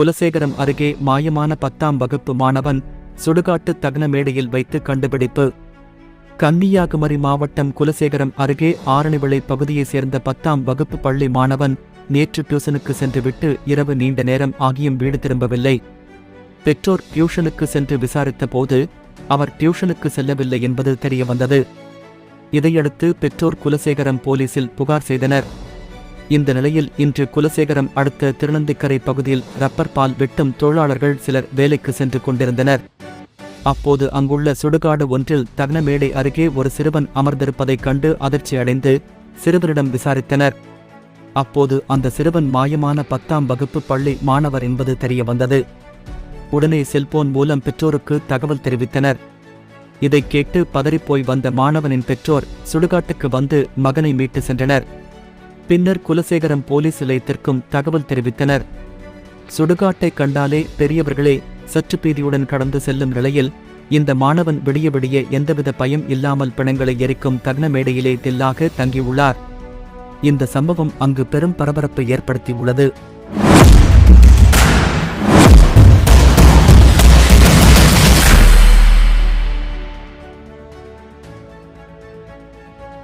குலசேகரம் அருகே மாயமான பத்தாம் வகுப்பு மாணவன் சுடுகாட்டு தகன மேடையில் வைத்து கண்டுபிடிப்பு. கன்னியாகுமரி மாவட்டம் குலசேகரம் அருகே ஆரணிவிளை பகுதியைச் சேர்ந்த பத்தாம் வகுப்பு பள்ளி மாணவன் நேற்று டியூசனுக்கு சென்றுவிட்டு இரவு நீண்ட நேரம் ஆகியும் வீடு திரும்பவில்லை. பெற்றோர் டியூஷனுக்கு சென்று விசாரித்த போது அவர் டியூஷனுக்கு செல்லவில்லை என்பது தெரியவந்தது. இதையடுத்து பெற்றோர் குலசேகரம் போலீசில் புகார் செய்தனர். இந்த நிலையில் இன்று குலசேகரம் அடுத்த திருநந்திக்கரை பகுதியில் ரப்பர் பால் வெட்டும் தொழிலாளர்கள் சிலர் வேலைக்கு சென்று கொண்டிருந்தனர். அப்போது அங்குள்ள சுடுகாடு ஒன்றில் தகனமேடை அருகே ஒரு சிறுவன் அமர்ந்திருப்பதைக் கண்டு அதிர்ச்சி அடைந்து சிறுவனிடம் விசாரித்தனர். அப்போது அந்த சிறுவன் மாயமான பத்தாம் வகுப்பு பள்ளி மாணவர் என்பது தெரியவந்தது. உடனே செல்போன் மூலம் பெற்றோருக்கு தகவல் தெரிவித்தனர். இதைக் கேட்டு பதறிப்போய் வந்த மாணவனின் பெற்றோர் சுடுகாட்டுக்கு வந்து மகனை மீட்டு சென்றனர். பின்னர் குலசேகரம் போலீஸ் நிலையத்திற்கும் தகவல் தெரிவித்தனர். சுடுகாட்டை கண்டாலே பெரியவர்களே சற்று பீதியுடன் கடந்து செல்லும் நிலையில் இந்த மாணவன் விடிய விடிய எந்தவித பயம் இல்லாமல் பிணங்களை எரிக்கும் தக்ன மேடையிலே தில்லாக தங்கியுள்ளார். இந்த சம்பவம் அங்கு பெரும் பரபரப்பை ஏற்படுத்தியுள்ளது.